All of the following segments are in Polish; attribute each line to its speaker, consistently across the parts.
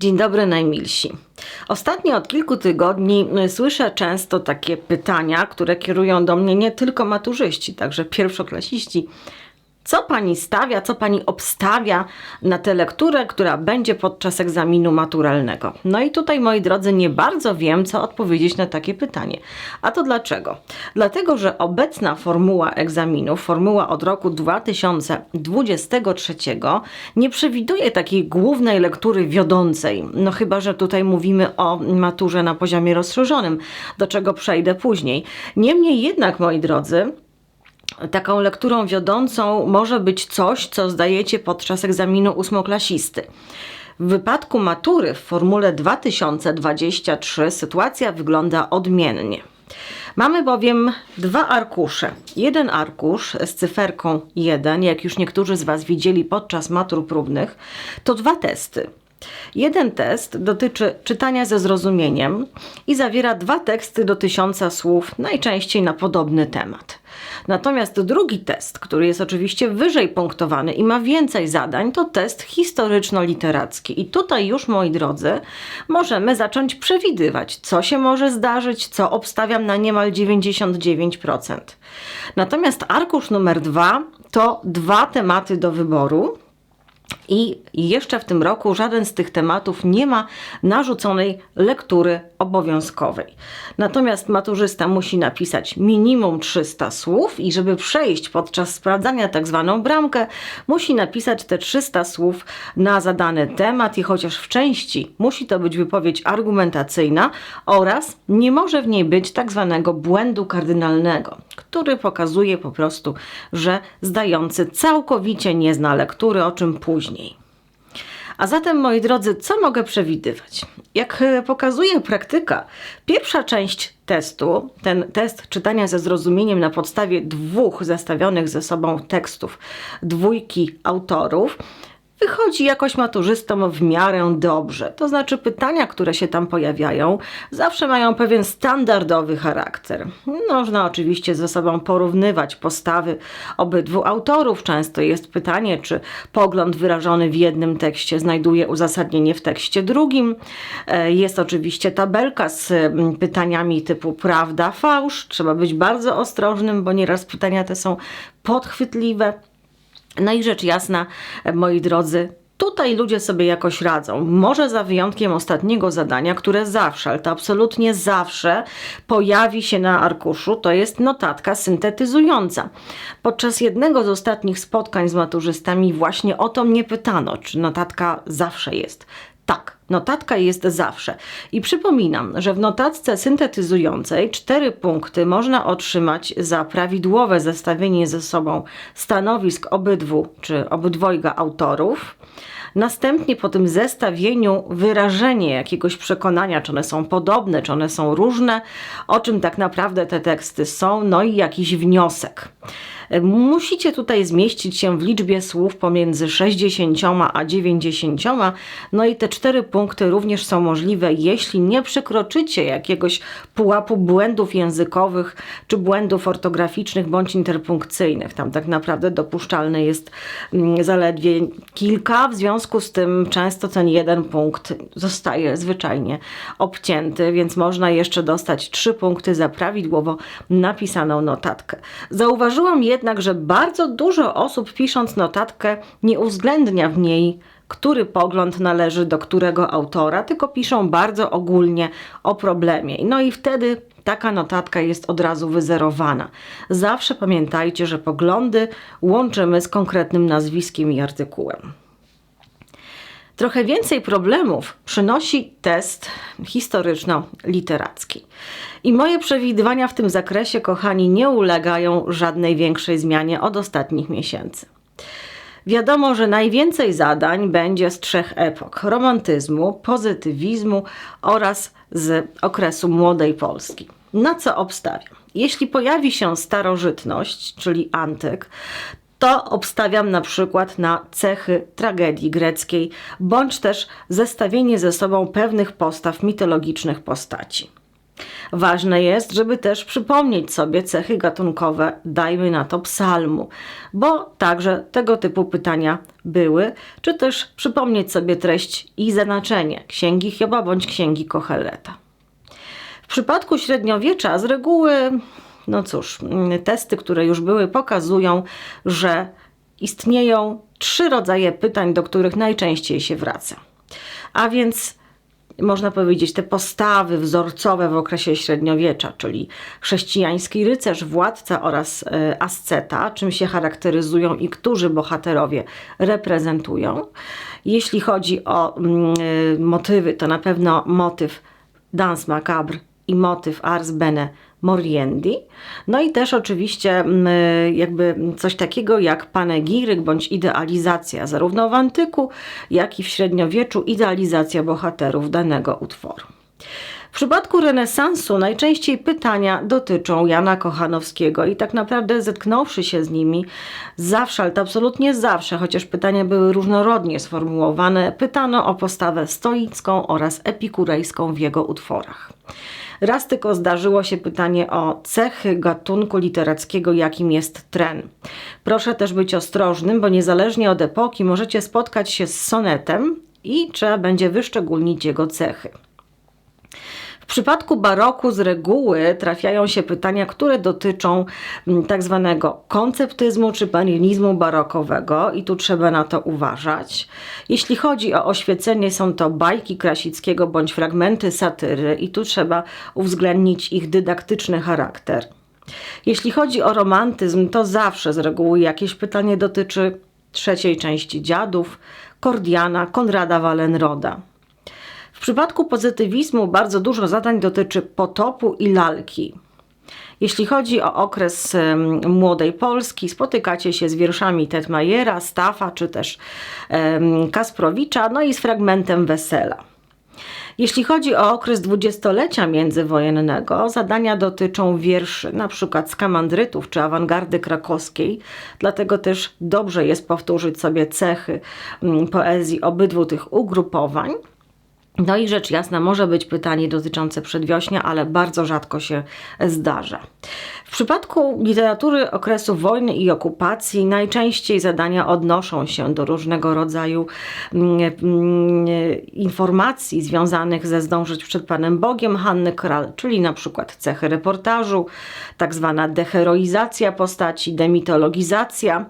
Speaker 1: Dzień dobry najmilsi. Ostatnio od kilku tygodni y, słyszę często takie pytania, które kierują do mnie nie tylko maturzyści, także pierwszoklasiści. Co pani stawia, co pani obstawia na tę lekturę, która będzie podczas egzaminu maturalnego? No i tutaj, moi drodzy, nie bardzo wiem, co odpowiedzieć na takie pytanie. A to dlaczego? Dlatego, że obecna formuła egzaminu, formuła od roku 2023, nie przewiduje takiej głównej lektury wiodącej. No chyba, że tutaj mówimy o maturze na poziomie rozszerzonym, do czego przejdę później. Niemniej jednak, moi drodzy, taką lekturą wiodącą może być coś, co zdajecie podczas egzaminu ósmoklasisty. W wypadku matury w formule 2023 sytuacja wygląda odmiennie. Mamy bowiem dwa arkusze. Jeden arkusz z cyferką 1, jak już niektórzy z Was widzieli podczas matur próbnych, to dwa testy. Jeden test dotyczy czytania ze zrozumieniem i zawiera dwa teksty do tysiąca słów, najczęściej na podobny temat. Natomiast drugi test, który jest oczywiście wyżej punktowany i ma więcej zadań, to test historyczno-literacki. I tutaj już, moi drodzy, możemy zacząć przewidywać, co się może zdarzyć, co obstawiam na niemal 99%. Natomiast arkusz numer dwa to dwa tematy do wyboru i jeszcze w tym roku żaden z tych tematów nie ma narzuconej lektury obowiązkowej. Natomiast maturzysta musi napisać minimum 300 słów i żeby przejść podczas sprawdzania tak zwaną bramkę, musi napisać te 300 słów na zadany temat i chociaż w części musi to być wypowiedź argumentacyjna oraz nie może w niej być tak zwanego błędu kardynalnego, który pokazuje po prostu, że zdający całkowicie nie zna lektury, o czym później. A zatem, moi drodzy, co mogę przewidywać? Jak e, pokazuje praktyka, pierwsza część testu, ten test czytania ze zrozumieniem na podstawie dwóch zestawionych ze sobą tekstów dwójki autorów, wychodzi jakoś maturzystom w miarę dobrze. To znaczy pytania, które się tam pojawiają, zawsze mają pewien standardowy charakter. Można oczywiście ze sobą porównywać postawy obydwu autorów. Często jest pytanie, czy pogląd wyrażony w jednym tekście znajduje uzasadnienie w tekście drugim. E, jest oczywiście tabelka z mm, pytaniami typu prawda, fałsz. Trzeba być bardzo ostrożnym, bo nieraz pytania te są podchwytliwe. No i rzecz jasna, moi drodzy, Tutaj ludzie sobie jakoś radzą. Może za wyjątkiem ostatniego zadania, które zawsze, ale to absolutnie zawsze pojawi się na arkuszu, to jest notatka syntetyzująca. Podczas jednego z ostatnich spotkań z maturzystami właśnie o to mnie pytano, czy notatka zawsze jest. Tak, notatka jest zawsze. I przypominam, że w notatce syntetyzującej cztery punkty można otrzymać za prawidłowe zestawienie ze sobą stanowisk obydwu czy obydwojga autorów. Następnie po tym zestawieniu wyrażenie jakiegoś przekonania, czy one są podobne, czy one są różne, o czym tak naprawdę te teksty są, no i jakiś wniosek. Musicie tutaj zmieścić się w liczbie słów pomiędzy 60 a 90. No i te cztery punkty również są możliwe, jeśli nie przekroczycie jakiegoś pułapu błędów językowych czy błędów ortograficznych bądź interpunkcyjnych. Tam tak naprawdę dopuszczalne jest mm, zaledwie kilka, w związku z tym często ten jeden punkt zostaje zwyczajnie obcięty, więc można jeszcze dostać trzy punkty za prawidłowo napisaną notatkę. Zauważyłam jednak, jednak, że bardzo dużo osób pisząc notatkę nie uwzględnia w niej który pogląd należy do którego autora, tylko piszą bardzo ogólnie o problemie. No i wtedy taka notatka jest od razu wyzerowana. Zawsze pamiętajcie, że poglądy łączymy z konkretnym nazwiskiem i artykułem. Trochę więcej problemów przynosi test historyczno-literacki. I moje przewidywania w tym zakresie, kochani, nie ulegają żadnej większej zmianie od ostatnich miesięcy. Wiadomo, że najwięcej zadań będzie z trzech epok: romantyzmu, pozytywizmu oraz z okresu młodej Polski. Na co obstawiam? Jeśli pojawi się starożytność, czyli antyk, to obstawiam na przykład na cechy tragedii greckiej, bądź też zestawienie ze sobą pewnych postaw mitologicznych postaci. Ważne jest, żeby też przypomnieć sobie cechy gatunkowe, dajmy na to psalmu, bo także tego typu pytania były, czy też przypomnieć sobie treść i znaczenie księgi Hioba bądź księgi Kocheleta. W przypadku średniowiecza z reguły, no cóż, testy, które już były, pokazują, że istnieją trzy rodzaje pytań, do których najczęściej się wraca. A więc można powiedzieć, te postawy wzorcowe w okresie średniowiecza, czyli chrześcijański rycerz, władca oraz e, asceta, czym się charakteryzują i którzy bohaterowie reprezentują. Jeśli chodzi o mm, e, motywy, to na pewno motyw Dans Macabre i motyw Ars Bene Moriendi. No i też oczywiście mm, jakby coś takiego jak panegiryk bądź idealizacja, zarówno w antyku, jak i w średniowieczu, idealizacja bohaterów danego utworu. W przypadku renesansu najczęściej pytania dotyczą Jana Kochanowskiego i tak naprawdę zetknąwszy się z nimi zawsze, ale to absolutnie zawsze, chociaż pytania były różnorodnie sformułowane, pytano o postawę stoicką oraz epikurejską w jego utworach. Raz tylko zdarzyło się pytanie o cechy gatunku literackiego, jakim jest tren. Proszę też być ostrożnym, bo niezależnie od epoki możecie spotkać się z sonetem i trzeba będzie wyszczególnić jego cechy. W przypadku baroku z reguły trafiają się pytania, które dotyczą mm, tak zwanego konceptyzmu czy panionizmu barokowego i tu trzeba na to uważać. Jeśli chodzi o oświecenie, są to bajki Krasickiego bądź fragmenty satyry i tu trzeba uwzględnić ich dydaktyczny charakter. Jeśli chodzi o romantyzm, to zawsze z reguły jakieś pytanie dotyczy trzeciej części dziadów, Kordiana, Konrada Wallenroda. W przypadku pozytywizmu bardzo dużo zadań dotyczy potopu i lalki. Jeśli chodzi o okres młodej Polski, spotykacie się z wierszami Tetmajera, Staffa czy też Kasprowicza, no i z fragmentem Wesela. Jeśli chodzi o okres dwudziestolecia międzywojennego, zadania dotyczą wierszy np. skamandrytów czy awangardy krakowskiej, dlatego też dobrze jest powtórzyć sobie cechy poezji obydwu tych ugrupowań. No i rzecz jasna, może być pytanie dotyczące przedwiośnia, ale bardzo rzadko się zdarza. W przypadku literatury okresu wojny i okupacji najczęściej zadania odnoszą się do różnego rodzaju mm, mm, informacji związanych ze Zdążyć przed Panem Bogiem Hanny Kral, czyli na przykład cechy reportażu, tak zwana deheroizacja postaci, demitologizacja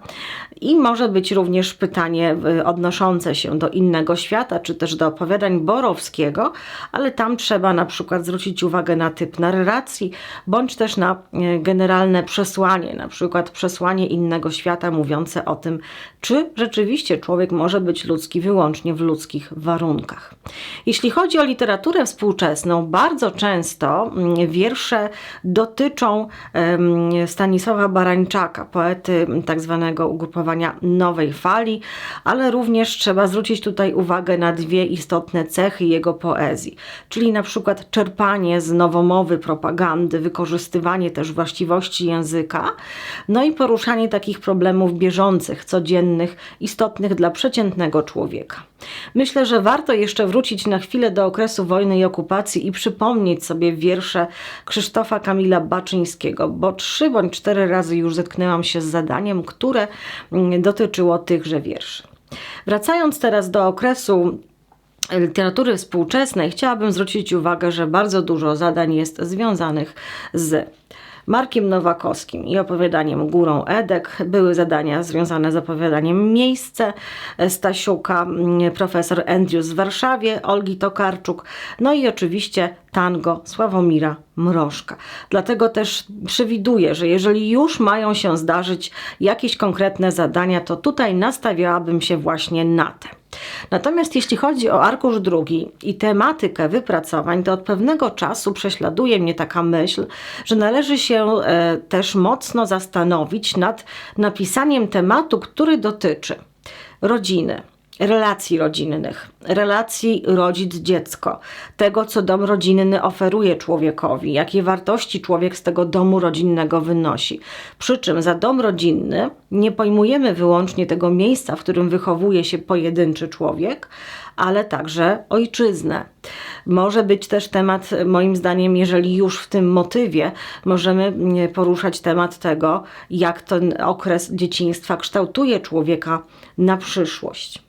Speaker 1: i może być również pytanie y, odnoszące się do innego świata, czy też do opowiadań Ale tam trzeba na przykład zwrócić uwagę na typ narracji, bądź też na y, generalne przesłanie, na przykład przesłanie innego świata mówiące o tym, czy rzeczywiście człowiek może być ludzki wyłącznie w ludzkich warunkach. Jeśli chodzi o literaturę współczesną, bardzo często mm, wiersze dotyczą Stanisława Barańczaka, poety tak zwanego ugrupowania nowej fali, ale również trzeba zwrócić tutaj uwagę na dwie istotne cechy jego poezji, czyli na przykład czerpanie z nowomowy propagandy, wykorzystywanie też właściwości języka, no i poruszanie takich problemów bieżących, codziennych, istotnych dla przeciętnego człowieka. Myślę, że warto jeszcze wrócić na chwilę do okresu wojny i okupacji i przypomnieć sobie wiersze Krzysztofa Kamila Baczyńskiego, bo trzy bądź cztery razy już zetknęłam się z zadaniem, które mm, dotyczyło tychże wierszy. Wracając teraz do okresu literatury współczesnej, chciałabym zwrócić uwagę, że bardzo dużo zadań jest związanych z Markiem Nowakowskim i opowiadaniem Górą Edek. Były zadania związane z opowiadaniem Miejsce Stasiuka, mm, profesor Andrews w Warszawie, Olgi Tokarczuk, no i oczywiście tango Sławomira Mrożka. Dlatego też przewiduję, że jeżeli już mają się zdarzyć jakieś konkretne zadania, to tutaj nastawiałabym się właśnie na te. Natomiast jeśli chodzi o arkusz drugi i tematykę wypracowań, to od pewnego czasu prześladuje mnie taka myśl, że należy się e, też mocno zastanowić nad napisaniem tematu, który dotyczy rodziny, relacji rodzinnych, relacji rodzic-dziecko, tego, co dom rodzinny oferuje człowiekowi, jakie wartości człowiek z tego domu rodzinnego wynosi. Przy czym za dom rodzinny nie pojmujemy wyłącznie tego miejsca, w którym wychowuje się pojedynczy człowiek, ale także ojczyznę. Może być też temat, moim zdaniem, jeżeli już w tym motywie możemy poruszać temat tego, jak ten okres dzieciństwa kształtuje człowieka na przyszłość.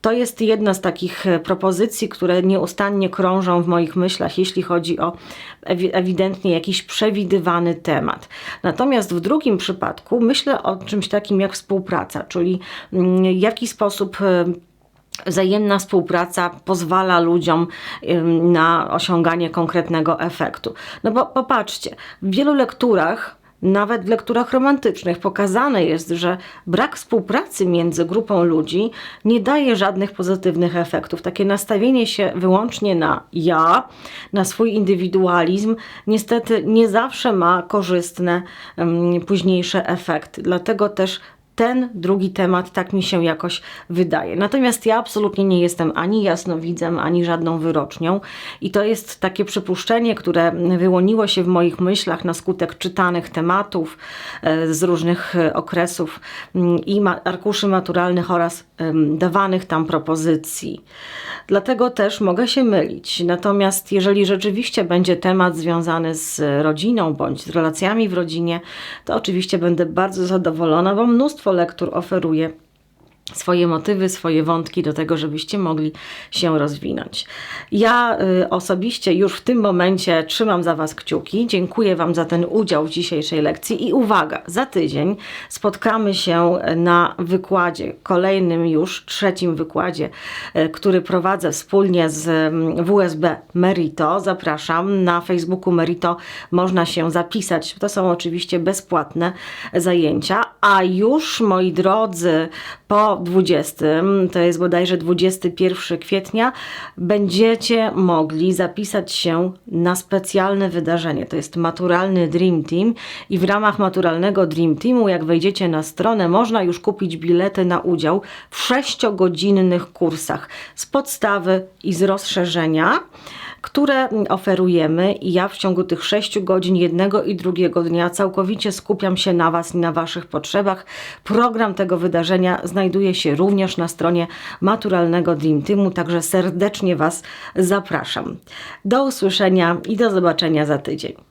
Speaker 1: To jest jedna z takich e, propozycji, które nieustannie krążą w moich myślach, jeśli chodzi o ewi- ewidentnie jakiś przewidywany temat. Natomiast w drugim przypadku myślę o czymś takim jak współpraca, czyli mm, w jaki sposób e, Wzajemna współpraca pozwala ludziom na osiąganie konkretnego efektu. No bo popatrzcie, w wielu lekturach, nawet w lekturach romantycznych, pokazane jest, że brak współpracy między grupą ludzi nie daje żadnych pozytywnych efektów. Takie nastawienie się wyłącznie na ja, na swój indywidualizm, niestety nie zawsze ma korzystne ym, późniejsze efekty. Dlatego też ten drugi temat tak mi się jakoś wydaje. Natomiast ja absolutnie nie jestem ani jasnowidzem, ani żadną wyrocznią i to jest takie przypuszczenie, które wyłoniło się w moich myślach na skutek czytanych tematów e, z różnych e, okresów mm, i arkuszy maturalnych oraz dawanych tam propozycji. Dlatego też mogę się mylić. Natomiast jeżeli rzeczywiście będzie temat związany z rodziną bądź z relacjami w rodzinie, to oczywiście będę bardzo zadowolona, bo mnóstwo lektur oferuje swoje motywy, swoje wątki do tego, żebyście mogli się rozwinąć. Ja y, osobiście już w tym momencie trzymam za Was kciuki. Dziękuję Wam za ten udział w dzisiejszej lekcji i uwaga, za tydzień spotkamy się na wykładzie, kolejnym już, trzecim wykładzie, y, który prowadzę wspólnie z mm, WSB Merito. Zapraszam na Facebooku Merito, można się zapisać. To są oczywiście bezpłatne zajęcia, a już moi drodzy, po 20, to jest bodajże 21 kwietnia, będziecie mogli zapisać się na specjalne wydarzenie. To jest maturalny Dream Team i w ramach maturalnego Dream Teamu, jak wejdziecie na stronę, można już kupić bilety na udział w 6-godzinnych kursach z podstawy i z rozszerzenia które oferujemy i ja w ciągu tych 6 godzin jednego i drugiego dnia całkowicie skupiam się na Was i na Waszych potrzebach. Program tego wydarzenia znajduje się również na stronie maturalnego Dream Teamu, także serdecznie Was zapraszam. Do usłyszenia i do zobaczenia za tydzień.